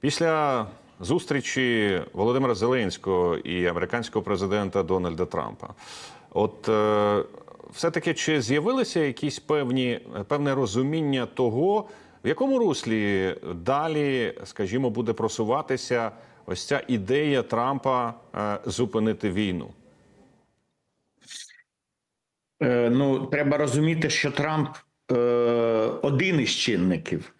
Після зустрічі Володимира Зеленського і американського президента Дональда Трампа, от е, все-таки чи з'явилися якісь певні певне розуміння того, в якому руслі далі, скажімо, буде просуватися ось ця ідея Трампа е, зупинити війну? Е, Ну, треба розуміти, що Трамп е, один із чинників,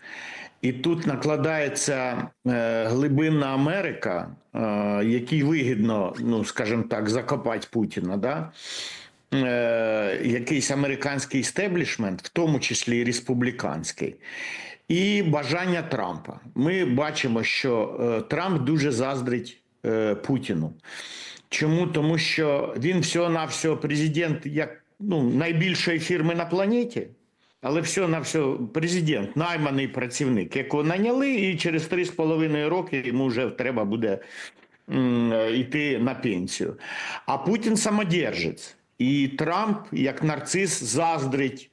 і тут накладається е, глибинна Америка, е, якій вигідно, ну скажімо так, закопати Путіна. Да? Е, якийсь американський істеблішмент, в тому числі і республіканський, і бажання Трампа. Ми бачимо, що Трамп дуже заздрить Путіну. Чому? Тому що він всього-навсього президент як ну, найбільшої фірми на планеті, але всього-навсього президент, найманий працівник, якого наняли, і через 3,5 роки йому вже треба буде м, йти на пенсію. А Путін самодержець. І Трамп, як нарцис, заздрить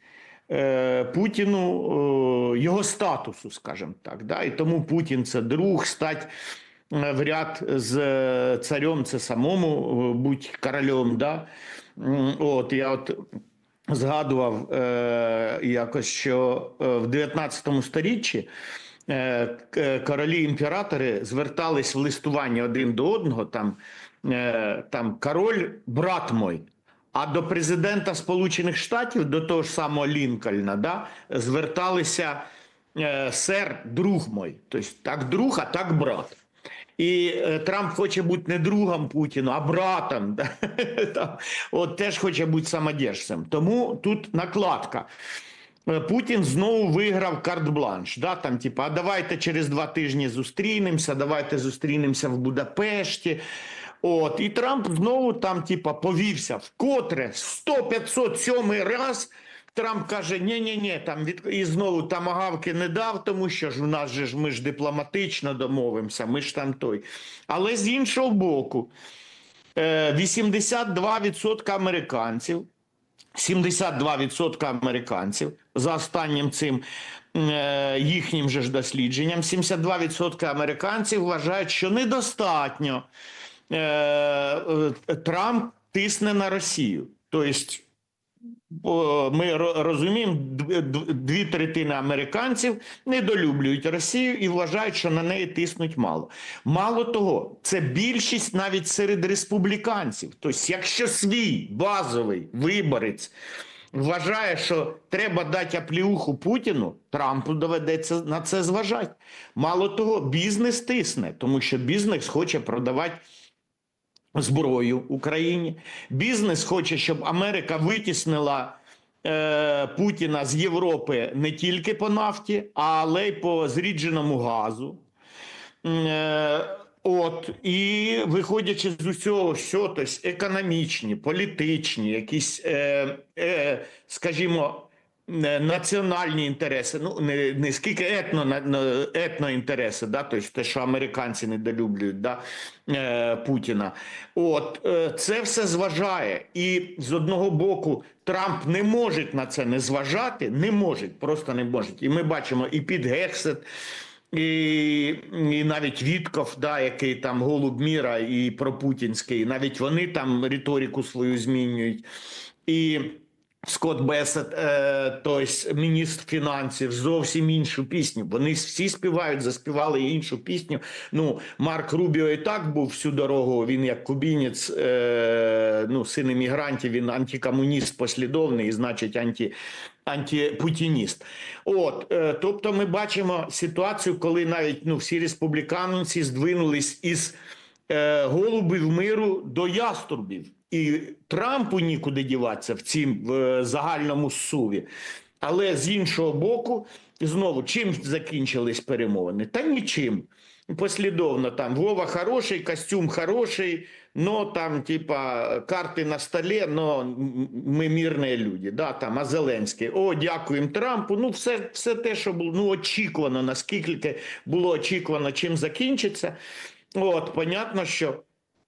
е, Путіну е, його статусу, скажімо так. Да? І тому Путін це друг, стать е, в ряд з е, царем, це самому е, будь королем. Да? От, я от згадував е, якось, що е, в 19 сторіччі е, королі імператори звертались в листуванні один до одного. Там, е, там король, брат мой. А до президента Сполучених Штатів, до того ж самого Лінкольна, да, зверталися е, сер, друг мой. Тобто так друг, а так брат. І е, Трамп хоче бути не другом Путіну, а братом. От теж хоче бути самодержцем. Тому тут накладка. Е, Путін знову виграв карт-бланш. Да? Там, типу, а давайте через два тижні зустрінемося, давайте зустрінемося в Будапешті. От, і Трамп знову там, типа, повівся вкотре 100-507 раз. Трамп каже: ні ні ні там від... і знову тамагавки не дав, тому що ж у нас же ж ми ж дипломатично домовимося, ми ж там той. Але з іншого боку, е, 82% американців 72% американців за останнім цим е, їхнім же ж дослідженням, 72% американців вважають, що недостатньо е, е, Трамп тисне на Росію. Тобто, ми ро- розуміємо, дві третини американців недолюблюють Росію і вважають, що на неї тиснуть мало. Мало того, це більшість навіть серед республіканців. Тобто, якщо свій базовий виборець вважає, що треба дати апліуху Путіну, Трампу доведеться на це зважати. Мало того, бізнес тисне, тому що бізнес хоче продавати зброю Україні. Бізнес хоче, щоб Америка витіснила е, Путіна з Європи не тільки по нафті, але й по зрідженому газу. Е, От і виходячи з усього, що тобто економічні, політичні, якісь, е, е, скажімо, національні інтереси, ну не, не скільки етно, етноінтереси, да, тобто те, що американці недолюблюють да, е, Путіна. От е, це все зважає. І з одного боку Трамп не може на це не зважати, не може, просто не може. І ми бачимо і під Гексет. І, і навіть Вітков, да, який там голуб міра і пропутінський, навіть вони там риторику свою змінюють. І Скотт Бесет, е, тобто міністр фінансів, зовсім іншу пісню. Вони всі співають, заспівали іншу пісню. Ну, Марк Рубіо і так був всю дорогу. Він як кубінець, е, ну, син іммігрантів, він антикомуніст послідовний, і значить, анті, антипутініст. От, е, тобто, ми бачимо ситуацію, коли навіть ну, всі республіканці здвинулись із е, голубів миру до яструбів. І Трампу нікуди діватися в цім в е, загальному суві. Але з іншого боку, знову чим закінчились перемовини? Та нічим. Послідовно там Вова хороший, костюм хороший, но там, типа, карти на столі, но ми мирні люди. Да, там, а Зеленський, о, дякуємо Трампу. Ну, все, все те, що було ну, очікувано, наскільки було очікувано, чим закінчиться. От, понятно, що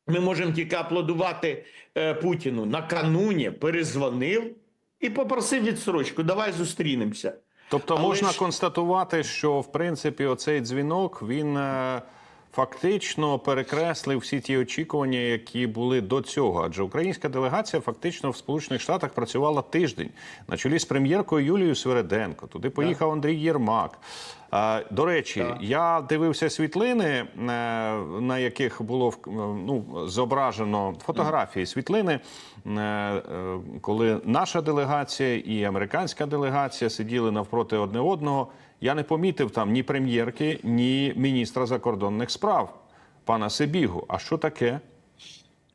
ми можемо тільки аплодувати е, Путіну. Накануні перезвонив і попросив відсрочку. Давай зустрінемося. Тобто Але можна ж- констатувати, що в принципі оцей дзвінок він е, фактично перекреслив всі ті очікування, які були до цього. Адже українська делегація фактично в Сполучених Штатах працювала тиждень на чолі з прем'єркою Юлією Свереденко. Туди поїхав Андрій Єрмак. Е, До речі, я дивився світлини, е, на яких було в- ну, зображено фотографії світлини, е, е, коли наша делегація і американська делегація сиділи навпроти одне одного. Я не помітив там ні прем'єрки, ні міністра закордонних справ пана Сибігу. А що таке?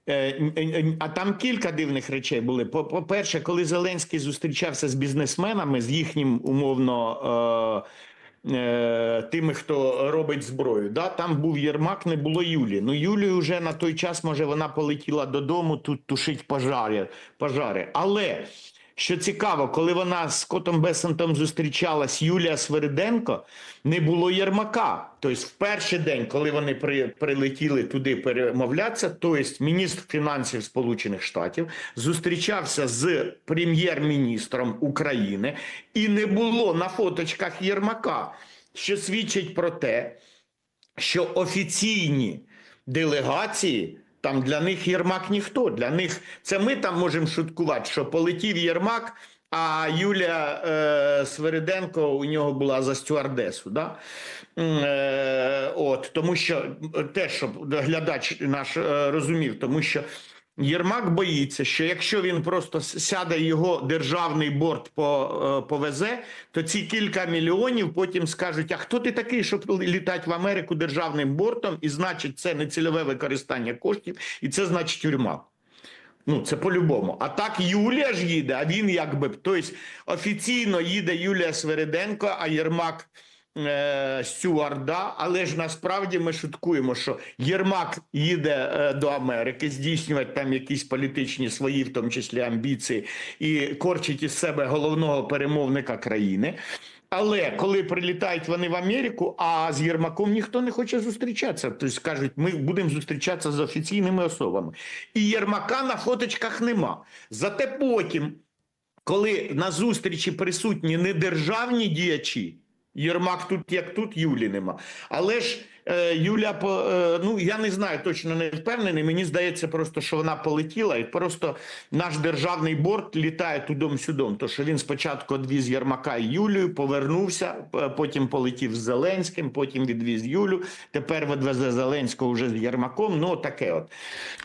Е, н- А там кілька дивних речей були. По- По-перше, коли Зеленський зустрічався з бізнесменами, з їхнім умовно. Е, е, Тими, хто робить зброю, да там був Єрмак, не було Юлі. Ну Юлі вже на той час, може, вона полетіла додому тут тушить пожари. пожари. Але що цікаво, коли вона з Котом Бесентом зустрічалась, Юлія Свериденко, не було Єрмака. Тобто, в перший день, коли вони при, прилетіли туди перемовлятися, тобто міністр фінансів Сполучених Штатів зустрічався з прем'єр-міністром України, і не було на фоточках Єрмака, що свідчить про те, що офіційні делегації. Там для них Єрмак ніхто. Для них це ми там можемо шуткувати, що полетів Єрмак, а Юлія е, Свериденко у нього була за стюардесу. Да? Е, от, тому що те, щоб глядач наш е, розумів, тому що Єрмак боїться, що якщо він просто сяде його державний борт по, е, повезе, то ці кілька мільйонів потім скажуть: а хто ти такий, щоб літати в Америку державним бортом, і значить, це не цільове використання коштів, і це значить тюрма. Ну, це по-любому. А так Юлія ж їде, а він якби. Тобто офіційно їде Юлія Свериденко, а Єрмак Стюарда. Але ж насправді ми шуткуємо, що Єрмак їде е, до Америки здійснювати там якісь політичні свої, в тому числі амбіції, і корчить із себе головного перемовника країни. Але коли прилітають вони в Америку, а з Єрмаком ніхто не хоче зустрічатися. Тобто кажуть, ми будемо зустрічатися з офіційними особами. І Єрмака на фоточках нема. Зате потім, коли на зустрічі присутні не державні діячі, Єрмак тут як тут, Юлі нема. Але ж е, Юля, е, ну я не знаю, точно не впевнений. Мені здається, просто що вона полетіла, і просто наш державний борт літає тудом-сюдом. То що він спочатку відвіз Єрмака і Юлію, повернувся, потім полетів з Зеленським, потім відвіз Юлю. Тепер відвезе Зеленського вже з Єрмаком. Ну таке от.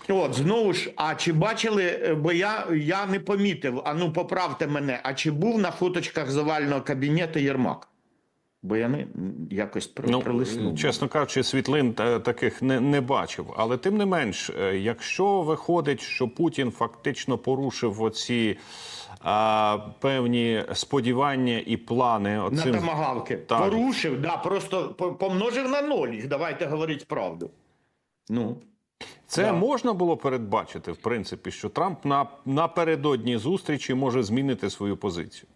От знову ж. А чи бачили? е, Бо я, я не помітив. А ну поправте мене. А чи був на фоточках завального кабінету Єрмак? Бо я не якось Ну, пролиснув. чесно кажучи, світлин таких не, не бачив. Але тим не менш, е, якщо виходить, що Путін фактично порушив оці а, певні сподівання і плани, На оцим томагавки. Так. Порушив, да, просто помножив на ноль. Давайте говорити правду. Ну. це Да. можна було передбачити, в принципі, що Трамп на, напередодні зустрічі може змінити свою позицію.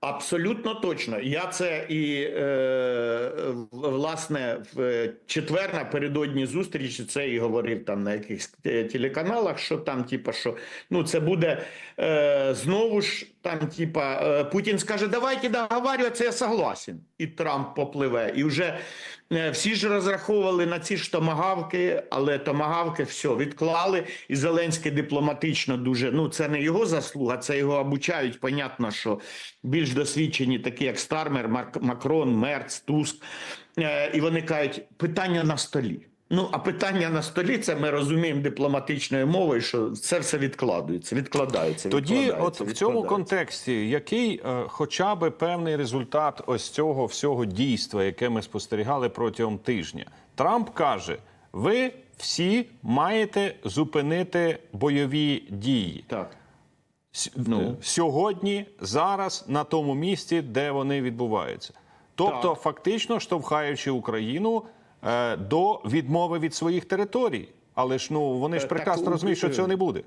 Абсолютно точно. Я це і е, власне в четвер напередодні зустрічі це і говорив там на якихось телеканалах, що там, типа, що ну це буде е, знову ж там, типа, е, Путін скаже, давайте договарюватися, я согласен. І Трамп попливе. І вже е, всі ж розраховували на ці ж томагавки, але томагавки все відклали. І Зеленський дипломатично дуже. Ну це не його заслуга, це його обучають. Понятно, що більш досвідчені, такі як Стармер, Марк- Макрон, Мерц, Туск. Е, І вони кажуть, питання на столі. Ну, а питання на столі це ми розуміємо дипломатичною мовою, що це все відкладується, відкладається. Тоді, от відкладається, в цьому контексті, який е, хоча б певний результат ось цього всього дійства, яке ми спостерігали протягом тижня, Трамп каже: ви всі маєте зупинити бойові дії Так. С- Ну. сьогодні, зараз, на тому місці, де вони відбуваються. Тобто, Так. фактично штовхаючи Україну е, до відмови від своїх територій. Але ж ну вони ж Е, так, прекрасно розуміють, що е, цього не буде.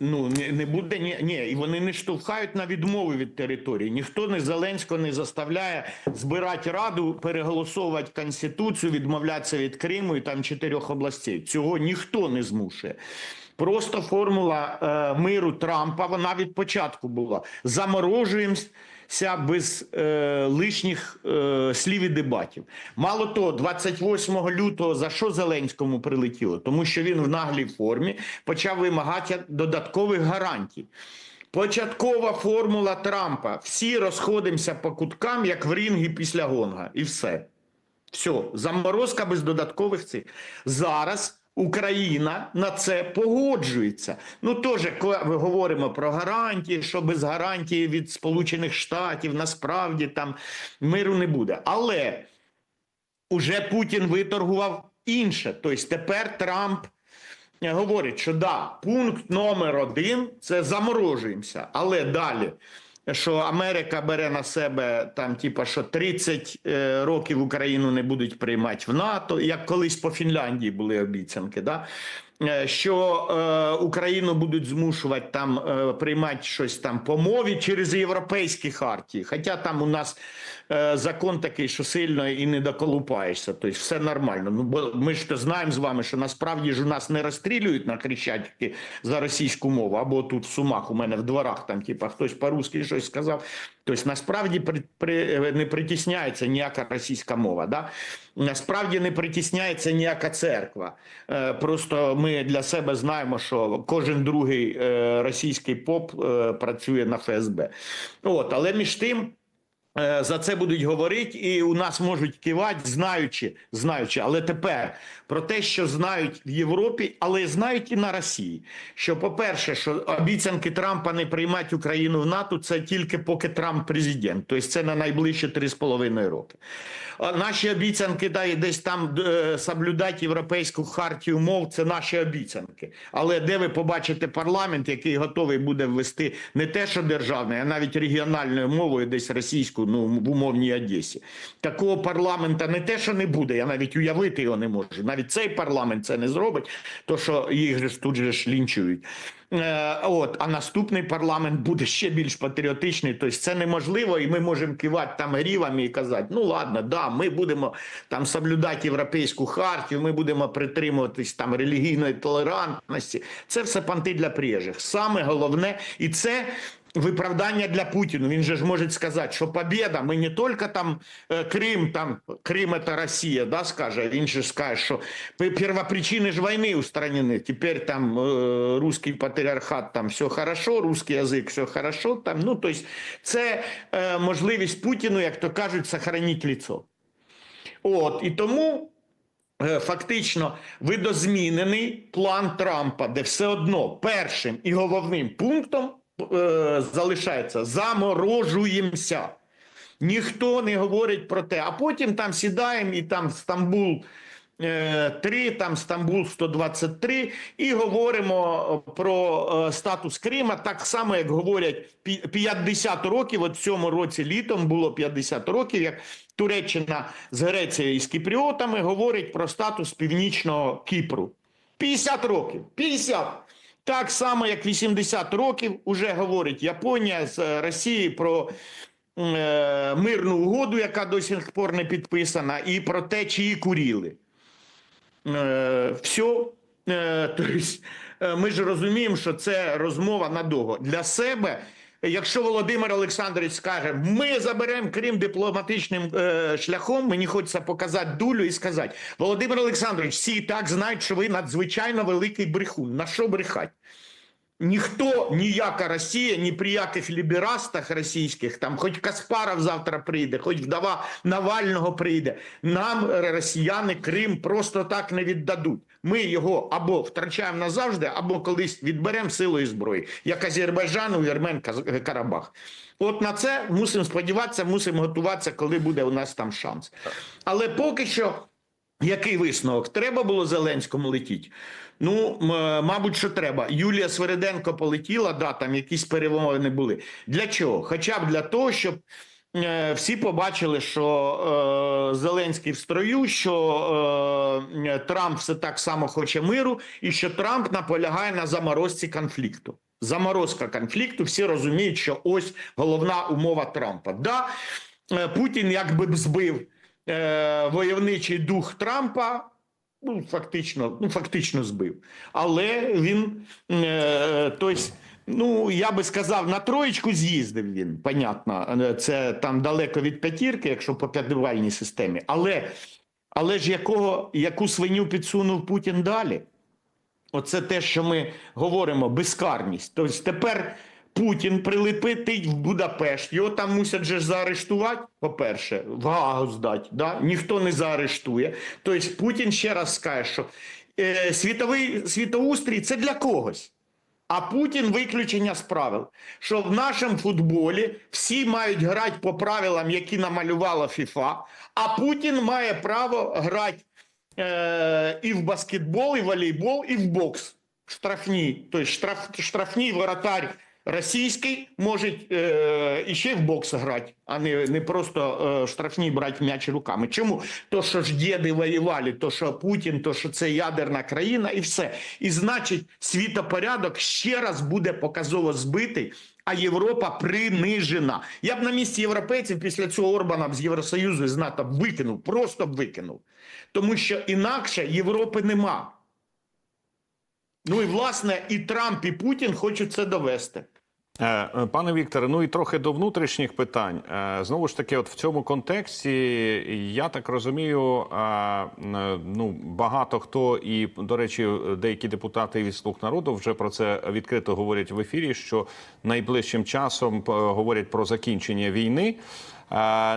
Ну не, не буде ні, ні, і вони не штовхають на відмови від території. Ніхто не Зеленського не заставляє збирати раду, переголосовувати конституцію, відмовлятися від Криму і там чотирьох областей. Цього ніхто не змушує. Просто формула е, миру Трампа вона від початку була. Заморожуємо без е, лишніх е, слів і дебатів. Мало того, 28 лютого за що Зеленському прилетіло? Тому що він в наглій формі почав вимагати додаткових гарантій. Початкова формула Трампа. Всі розходимося по куткам, як в рінгі після гонга, і все. Все, заморозка без додаткових цих. Зараз Україна на це погоджується. Ну теж, коли ми говоримо про гарантії, що без гарантії від Сполучених Штатів насправді там миру не буде. Але уже Путін виторгував інше. Тобто тепер Трамп говорить, що да, пункт номер один це заморожуємося, але далі. Що Америка бере на себе там, типа, що 30 е, років Україну не будуть приймати в НАТО, як колись по Фінляндії були обіцянки, да? Е, що е, Україну будуть змушувати там е, приймати щось там по мові через європейські хартії. Хоча там у нас закон такий, що сильно і не доколупаєшся, тобто все нормально. Ну бо ми ж знаємо з вами, що насправді ж у нас не розстрілюють на Хрещатикі за російську мову, або тут в Сумах у мене в дворах там, типа, хтось по-русски щось сказав. Тобто насправді при, при, не притісняється ніяка російська мова. Да? Насправді не притісняється ніяка церква. Е, просто ми для себе знаємо, що кожен другий е, російський поп е, працює на ФСБ. От, але між тим. Е, За це будуть говорити, і у нас можуть кивати, знаючи, знаючи, але тепер про те, що знають в Європі, але знають і на Росії. Що, по-перше, що обіцянки Трампа не приймати Україну в НАТО, це тільки поки Трамп президент, тобто це на найближчі 3,5 роки. Наші обіцянки да, десь там е, соблюдати європейську хартію мов, це наші обіцянки. Але де ви побачите парламент, який готовий буде ввести не те, що державною, а навіть регіональною мовою, десь російську, ну в умовній Одесі. Такого парламента не те, що не буде, я навіть уявити його не можу. Навіть цей парламент це не зробить, то що їх ж тут же ж лінчують. Е, от, а наступний парламент буде ще більш патріотичний. Тобто це неможливо, і ми можемо кивати там рівами і казати: ну ладно, да, ми будемо там соблюдати європейську хартію, ми будемо притримуватись там релігійної толерантності. Це все понти для приїжджих. Саме головне, і це. Виправдання для Путіна. Він же ж може сказати, що победа, ми не тільки там е, Крим, там Крим це Росія, да, скаже. Він же скаже, що пе- первопричини ж війни устранені. Тепер там е, русський патріархат, там все хорошо, русський язик, все хорошо. Там, ну, тобто це е, можливість Путіну, як то кажуть, сохранити лицо. От, і тому фактично видозмінений план Трампа, де все одно першим і головним пунктом е, залишається заморожуємося. Ніхто не говорить про те, а потім там сідаємо і там Стамбул. е, 3, там Стамбул 123, і говоримо про е, статус Крима, так само, як говорять 50 років, от в цьому році літом було 50 років, як Туреччина з Грецією і з Кіпріотами говорить про статус Північного Кіпру. 50 років. 50. Так само, як 80 років уже говорить Японія з е, Росією про е, мирну угоду, яка до сих пор не підписана, і про те, чиї куріли. Е, все. Е, тобто, ми ж розуміємо, що це розмова надовго. Для себе, якщо Володимир Олександрович скаже, ми заберемо Крим дипломатичним е, шляхом, мені хочеться показати дулю і сказати, Володимир Олександрович, всі і так знають, що ви надзвичайно великий брехун. На що брехати? Ніхто, ніяка Росія, ні при яких ліберастах російських, там хоч Каспаров завтра прийде, хоч вдова Навального прийде. Нам росіяни Крим просто так не віддадуть. Ми його або втрачаємо назавжди, або колись відберемо силою зброї, як Азербайджану, Вірмен, Каз- Карабах. От на це мусимо сподіватися, мусимо готуватися, коли буде у нас там шанс. Але поки що. Який висновок? Треба було Зеленському летіти? Ну, мабуть, що треба. Юлія Свериденко полетіла, да, там якісь перемовини були. Для чого? Хоча б для того, щоб е, всі побачили, що е, Зеленський в строю, що е, Трамп все так само хоче миру, і що Трамп наполягає на заморозці конфлікту. Заморозка конфлікту, всі розуміють, що ось головна умова Трампа. Да, е, Путін якби б збив е, войовничий дух Трампа. Ну, фактично, ну, фактично збив. Але він е, тобто, Ну, я би сказав, на троєчку з'їздив він, понятно. Е, Це там далеко від п'ятірки, якщо по п'ятибальній системі. Але, але ж якого, яку свиню підсунув Путін далі? Оце те, що ми говоримо, безкарність. Тобто тепер Путін прилепить в Будапешт, його там мусять же заарештувати, по-перше, в Гаагу здати. Да? Ніхто не заарештує. Тобто Путін ще раз скаже, що е, світовий світоустрій це для когось. А Путін виключення з правил, що в нашому футболі всі мають грати по правилам, які намалювала ФІФА, а Путін має право грати е, і в баскетбол, і в волейбол, і в бокс. Штрафні. Тобто штраф, штрафні воротар російський може е, і ще в бокс грати, а не, не просто е, штрафні брати м'яч руками. Чому? То, що ж діди воювали, то, що Путін, то, що це ядерна країна, і все. І значить, світопорядок ще раз буде показово збитий. А Європа принижена. Я б на місці європейців після цього Орбана з Євросоюзу з НАТО викинув, просто б викинув. Тому що інакше Європи нема. Ну і власне і Трамп, і Путін хочуть це довести. Е, е, Пане Вікторе, ну і трохи до внутрішніх питань. Е, Знову ж таки, от в цьому контексті я так розумію, ну багато хто і до речі, деякі депутати від слуг народу вже про це відкрито говорять в ефірі. Що найближчим часом говорять про закінчення війни.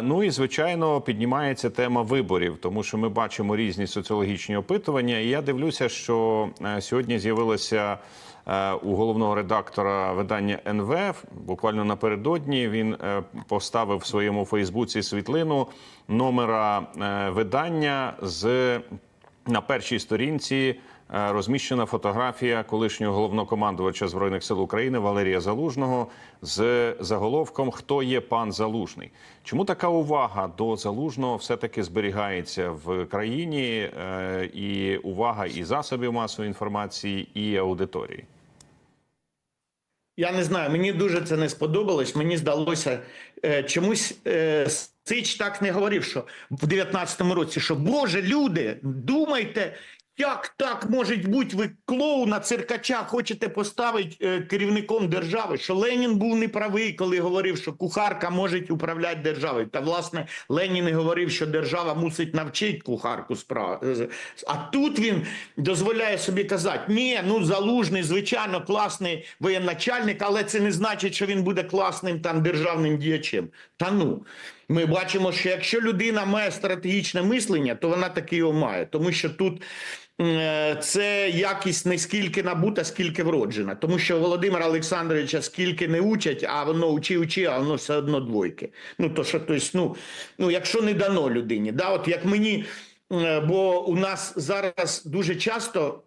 Ну і звичайно піднімається тема виборів, тому що ми бачимо різні соціологічні опитування. І я дивлюся, що сьогодні з'явилося е, у головного редактора видання НВ. Буквально напередодні він е, поставив в своєму Фейсбуці світлину номера е, видання з на першій сторінці. е, Розміщена фотографія колишнього головнокомандувача збройних сил України Валерія Залужного з заголовком Хто є пан Залужний? Чому така увага до залужного все таки зберігається в країні? е, І увага і засобів масової інформації, і аудиторії? Я не знаю, мені дуже це не сподобалось. Мені здалося е, чомусь е, Сич так не говорив, що в 19-му році, що Боже, люди, думайте, як так може бути, ви клоуна, циркача хочете поставити е, керівником держави, що Ленін був неправий, коли говорив, що кухарка може управляти державою. Та власне Ленін і говорив, що держава мусить навчити кухарку справ. А тут він дозволяє собі казати: ні, ну залужний, звичайно, класний воєначальник, але це не значить, що він буде класним там державним діячем. Та ну. Ми бачимо, що якщо людина має стратегічне мислення, то вона таки його має, тому що тут е, це якість не скільки набута, скільки вроджена. Тому що Володимира Олександровича скільки не учать, а воно учи, учи, а воно все одно двойки. Ну то що тобто, ну, ну якщо не дано людині, да, от як мені, е, бо у нас зараз дуже часто.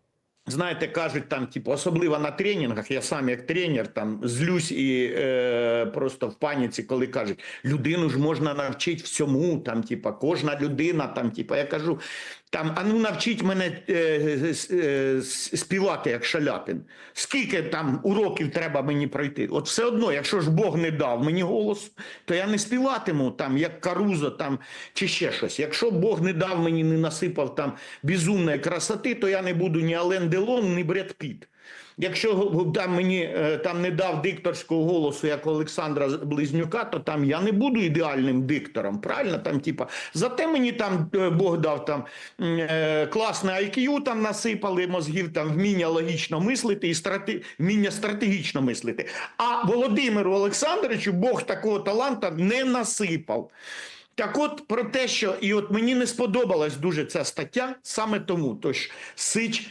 Знаєте, кажуть там, типу, особливо на тренінгах, я сам як тренер там злюсь і е, просто в паніці, коли кажуть, людину ж можна навчити всьому, там, типу, кожна людина, там, типу, я кажу, там, а ну навчіть мене е, е, співати як шаляпін. Скільки там уроків треба мені пройти? От все одно, якщо ж Бог не дав мені голос, то я не співатиму там, як Карузо там, чи ще щось. Якщо Бог не дав мені, не насипав там безумної красоти, то я не буду ні Ален Делон, ні Бред Піт. Якщо там мені е, там не дав дикторського голосу, як Олександра Близнюка, то там я не буду ідеальним диктором. Правильно? Там, типа, зате мені там е, Бог дав там е, класне IQ, там насипали мозгів, там вміння логічно мислити і страти... вміння стратегічно мислити. А Володимиру Олександровичу Бог такого таланта не насипав. Так от про те, що і от мені не сподобалась дуже ця стаття, саме тому, тож Сич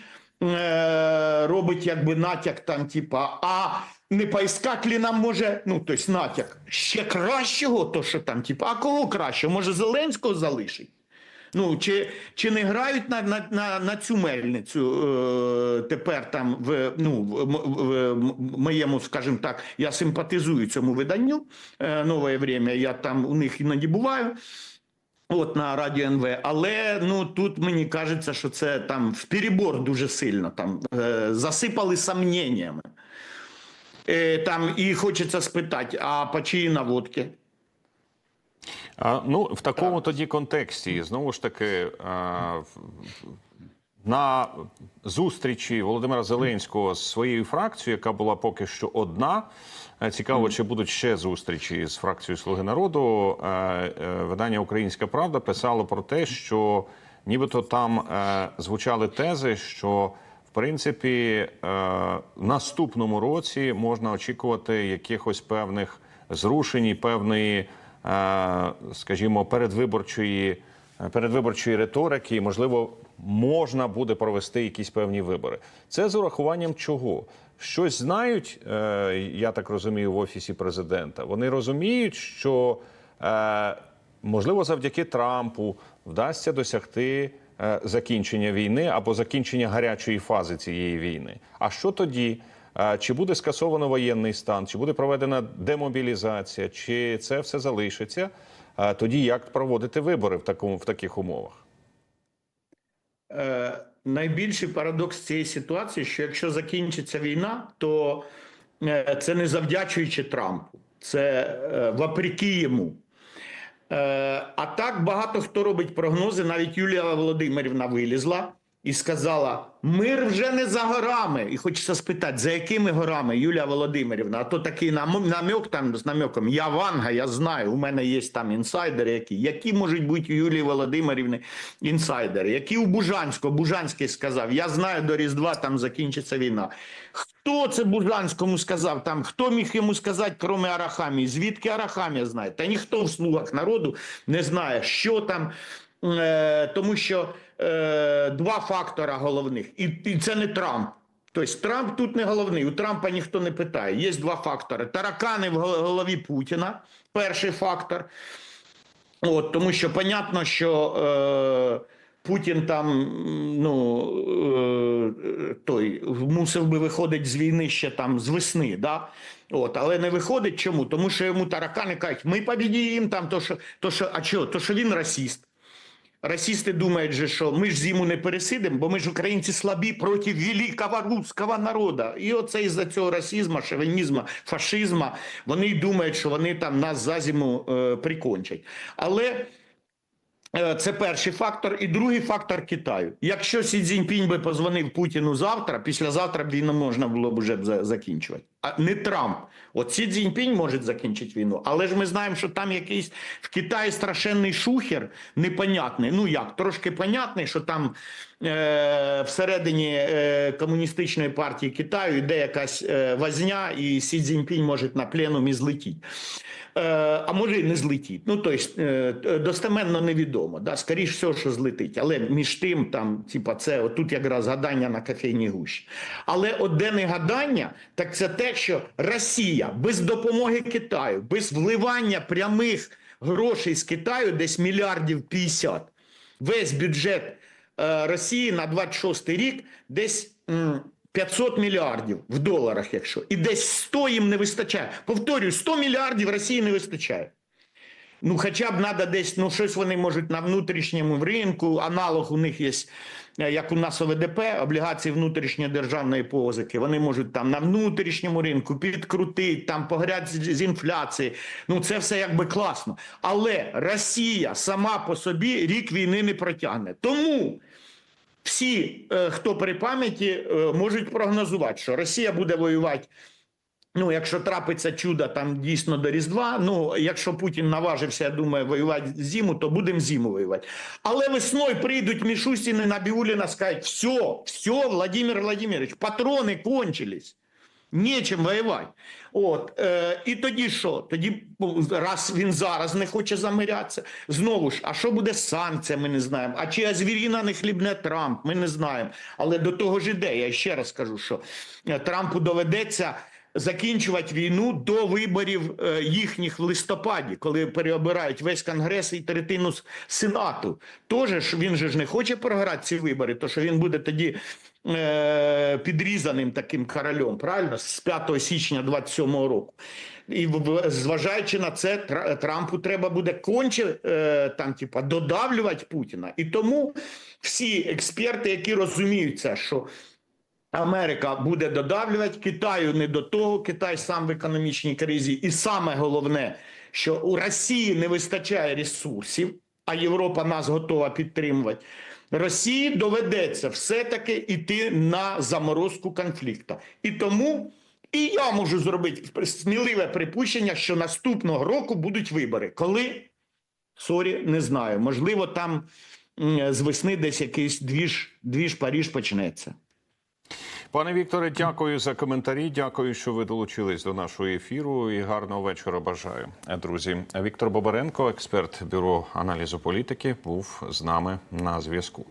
е, робить якби натяк там, типа, а не ли нам може, ну тобто натяк ще кращого, то що там, типа, а кого кращого? Може Зеленського залишить? Ну, чи, чи не грають на, на, на, на цю мельницю е, тепер там в, ну, в, м- в, моєму, скажімо так, я симпатизую цьому виданню е, Нове время, я там у них іноді буваю. От на радіо НВ, але ну тут мені кажеться, що це там в перебор дуже сильно там е, засипали сомненнями. Е, там і хочеться спитати, а по чиї наводки? А, ну, в такому тоді контексті, знову ж таки, а, на зустрічі Володимира Зеленського з своєю фракцією, яка була поки що одна. Е, Цікаво, чи будуть ще зустрічі з фракцією Слуги народу. Е, е, Видання Українська Правда писало про те, що нібито там звучали тези, що в принципі в наступному році можна очікувати якихось певних зрушень, і певної, скажімо, передвиборчої передвиборчої риторики, і, можливо, можна буде провести якісь певні вибори. Це з урахуванням чого? Щось знають, е, я так розумію, в офісі президента. Вони розуміють, що е, можливо завдяки Трампу вдасться досягти е, закінчення війни або закінчення гарячої фази цієї війни. А що тоді? Чи буде скасовано воєнний стан, чи буде проведена демобілізація, чи це все залишиться? Тоді як проводити вибори в такому в таких умовах? Е, найбільший парадокс цієї ситуації, що якщо закінчиться війна, то е, це не завдячуючи Трампу, це е, вопреки йому. А так багато хто робить прогнози. Навіть Юлія Володимирівна вилізла і сказала: мир вже не за горами. І хочеться спитати, за якими горами Юлія Володимирівна? А то такий нам- намек там з намеком. Я Ванга, я знаю. У мене є там інсайдери, які які можуть бути у Юлії Володимирівни інсайдери, які у Бужанського Бужанський сказав: Я знаю, до Різдва там закінчиться війна. Хто це Бужанському сказав? Там хто міг йому сказати, крім Арахамії? Звідки Арахамія знає? Та ніхто в слугах народу не знає, що там. Е, тому що е, два фактора головних, і, і це не Трамп. Тобто Трамп тут не головний. У Трампа ніхто не питає. Є два фактори: таракани в голові Путіна. Перший фактор. От, тому що понятно, що е, Путін там ну, е, той мусив би виходити з війни ще там з весни, да? От, але не виходить. Чому? Тому що йому таракани кажуть, ми побідіємо там, то що, то що, а чого? То що він расіст. Расисти думають, же, що ми ж зиму не пересидимо, бо ми ж українці слабі проти великого руського народу. І оце із-за цього расизму, шовінізму, фашизму, вони думають, що вони там нас за зиму е, прикончать. Але е, це перший фактор. І другий фактор Китаю. Якщо Сі Цзіньпінь би позвонив Путіну завтра, післязавтра б війну можна було б вже закінчувати. А не Трамп. От Сі Цзіньпінь може закінчити війну, але ж ми знаємо, що там якийсь в Китаї страшенний шухер непонятний. Ну як, трошки понятний, що там е, всередині е, комуністичної партії Китаю йде якась е, возня, і Сі Цзіньпінь може на пленумі злетіти. Е, а може і не злетіть. Ну, тобто, е, достеменно невідомо. Да? Скоріше всього, що злетить. Але між тим, там, типа, це отут якраз гадання на кофейній гущі. Але от де не гадання, так це те, що Росія без допомоги Китаю, без вливання прямих грошей з Китаю, десь мільярдів 50, весь бюджет е, Росії на 26 рік десь. м, 500 мільярдів в доларах, якщо і десь 100 їм не вистачає. Повторюю, 100 мільярдів Росії не вистачає. Ну, хоча б треба десь, ну щось вони можуть на внутрішньому ринку. Аналог у них є, е, як у нас ОВДП, облігації внутрішньої державної позики. Вони можуть там на внутрішньому ринку підкрутити, там пограти з, з інфляції. Ну це все якби класно. Але Росія сама по собі рік війни не протягне. Тому всі, е, хто при пам'яті, е, можуть прогнозувати, що Росія буде воювати. Ну, якщо трапиться чудо там дійсно до Різдва, ну якщо Путін наважився, я думаю, воювати зиму, то будемо зиму воювати. Але весною прийдуть Мішустіни на Біуліна, скажуть, все, все, Владимир Владимирович, патрони кончились. Нічим воювати. От, е, і тоді що? Тоді, ну, раз він зараз не хоче замирятися, знову ж, а що буде з санкціями, ми не знаємо. А чи Азвіріна не хлібне Трамп, ми не знаємо. Але до того ж іде, я ще раз кажу, що е, Трампу доведеться закінчувати війну до виборів е, їхніх в листопаді, коли переобирають весь конгрес і третину сенату. Тоже ж він же ж не хоче програти ці вибори, то що він буде тоді е, підрізаним таким королем, правильно? З 5 січня 27-го року. І зважаючи на це, Трампу треба буде конче е, там, типа, додавлювати Путіна. І тому всі експерти, які розуміють це, що Америка буде додавлювати Китаю не до того. Китай сам в економічній кризі, і саме головне, що у Росії не вистачає ресурсів, а Європа нас готова підтримувати. Росії доведеться все-таки йти на заморозку конфлікту. І тому і я можу зробити сміливе припущення, що наступного року будуть вибори. Коли? Сорі, не знаю. Можливо, там з весни десь якийсь двіж, двіж Паріж почнеться. Пане Вікторе, дякую за коментарі. Дякую, що ви долучились до нашого ефіру. І гарного вечора бажаю, друзі. Віктор Бобаренко, експерт бюро аналізу політики, був з нами на зв'язку.